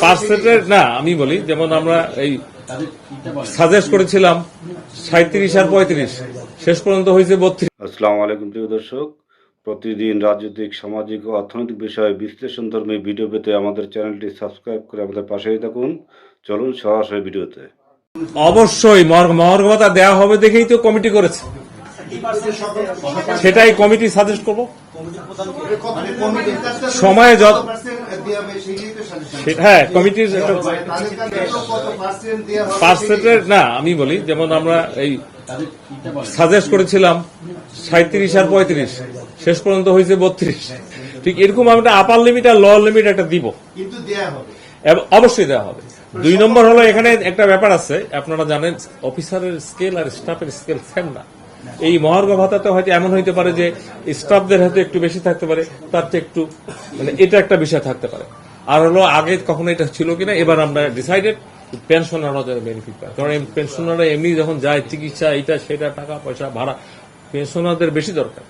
পার্সেন্টের না আমি বলি যেমন আমরা এই সাজেস্ট করেছিলাম সাঁত্রিশ আর পঁয়ত্রিশ। শেষ পর্যন্ত হয়েছে বত্রিশ। আসসালামু আলাইকুম প্রিয় দর্শক। প্রতিদিন রাজনৈতিক সামাজিক ও অর্থনৈতিক বিষয়ে বিশ্লেষণ ধর্মী ভিডিও পেতে আমাদের চ্যানেলটি সাবস্ক্রাইব করে আমাদের পাশেই থাকুন। চলুন সরাসরি ভিডিওতে। অবশ্যই মর্গ- মহার্ঘ দেওয়া হবে দেখেই তো কমিটি করেছে। সেটাই কমিটি সাজেস্ট করব। সময়ে যত হ্যাঁ কমিটির একটা পার্সেন্টের না আমি বলি যেমন আমরা এই সাজেস্ট করেছিলাম সাঁত্রিশ আর পঁয়ত্রিশ। শেষ পর্যন্ত হয়েছে বত্রিশ। ঠিক এরকম আমরা আপার লিমিট আর লোয়ার লিমিট একটা দিব। কিন্তু দেয়া হবে। এব- অবশ্যই দেওয়া হবে। দুই নম্বর হলো এখানে একটা ব্যাপার আছে আপনারা জানেন অফিসারের স্কেল আর স্টাফের স্কেল সেম না। এই মহার্ঘ ভাতাতে হয়তো এমন হইতে পারে যে স্টাফদের হয়তো একটু বেশি থাকতে পারে, তার চেয়ে একটু মানে এটা একটা বিষয় থাকতে পারে। আর হলো আগে কখনো এটা ছিল কিনা, এবার আমরা ডিসাইডেড পেনশনাররা যেন বেনিফিট পায়। কারণ পেনশনাররা এমনি যখন যায়, চিকিৎসা এটা সেটা, টাকা, পয়সা, ভাড়া পেনশনারদের বেশি দরকার।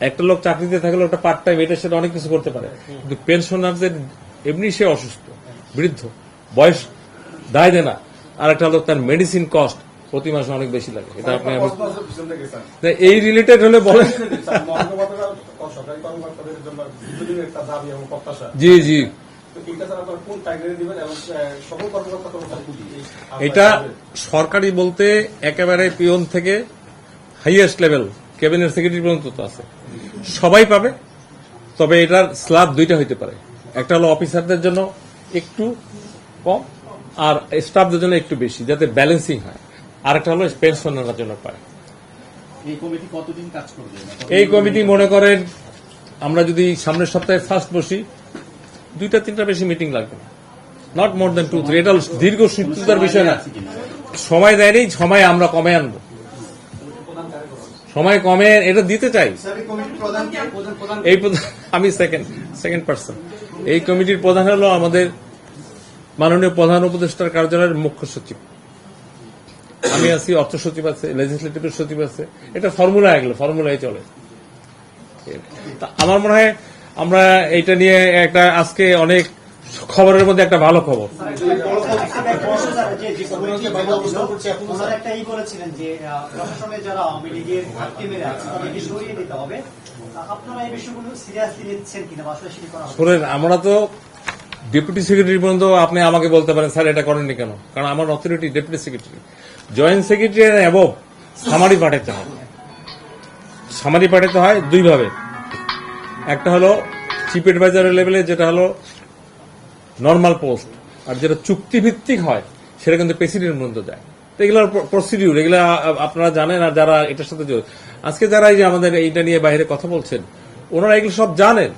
একটা লোক চাকরিতে থাকলে ওটা পার্ট টাইম এটা সেটা অনেক কিছু করতে পারে। কিন্তু পেনশনারদের এমনি সে অসুস্থ, বৃদ্ধ, বয়স দায় দেয় না। আর একটা লোক তার মেডিসিন কস্ট প্রতি মাসে অনেক বেশি লাগে। এটা আপনি এই রিলেটেড হলে বলেন। জি জি। এটা সরকারি বলতে একেবারে পিয়ন থেকে হাইয়েস্ট লেভেল ক্যাবিনেট সেক্রেটারি পর্যন্ত তো আছে। সবাই পাবে তবে এটার স্ল্যাব দুইটা হইতে পারে। একটা হলো অফিসারদের জন্য একটু কম আর স্টাফদের জন্য একটু বেশি যাতে ব্যালেন্সিং হয়। আর একটা হলো পেনশনারদের জন্য পায়। এই কমিটি কমিটি মনে করেন আমরা যদি সামনের সপ্তাহে ফার্স্ট বসি দুইটা তিনটা বেশি মিটিং লাগবে not more than two three এটা দীর্ঘ সূত্রতার বিষয় না। সময় দেয়নি সময় আমরা কমে আনব। সময় কমে এটা দিতে চাই। এই আমি সেকেন্ড সেকেন্ড পার্সন এই কমিটির প্রধান হলো আমাদের মাননীয় প্রধান উপদেষ্টার কার্যালয়ের মুখ্য সচিব। আমি আছি অর্থ সচিব আছে লেজিসলেটিভ সচিব আছে। এটা ফর্মুলা এগুলো ফর্মুলাই চলে। আমার মনে হয় আমরা এটা নিয়ে একটা আজকে অনেক খবরের মধ্যে একটা ভালো খবর। আমরা তো ডেপুটি সেক্রেটারি পর্যন্ত আপনি আমাকে বলতে পারেন, স্যার, এটা করেননি কেন? কারণ আমার authority deputy secretary joint secretary এবং সামারি পাঠাতে হয়। সামারি পাঠাতে হয় দুইভাবে। একটা হলো চিফ অ্যাডভাইজারের লেভেলে যেটা হলো নর্মাল পোস্ট আর যেটা চুক্তিভিত্তিক হয়, সেটা কিন্তু প্রেসিডেন্ট পর্যন্ত যায়। তো এগুলোর প্রসিডিউর এগুলো আপনারা জানেন আর যারা এটার সাথে আজকে যারা এই যে আমাদের এইটা নিয়ে বাইরে কথা বলছেন, ওনারা এগুলো সব জানেন।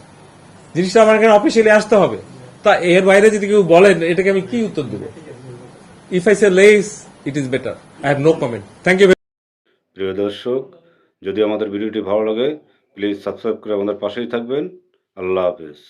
জিনিসটা আমার এখানে অফিসিয়ালি আসতে হবে। তা এর বাইরে যদি কেউ বলেন, এটাকে আমি কি উত্তর দেবো? If I say less it is better I have no comment thank you প্রিয় দর্শক, যদি আমাদের ভিডিওটি ভালো লাগে প্লিজ সাবস্ক্রাইব করে আমাদের পাশেই থাকবেন। আল্লাহ হাফেজ।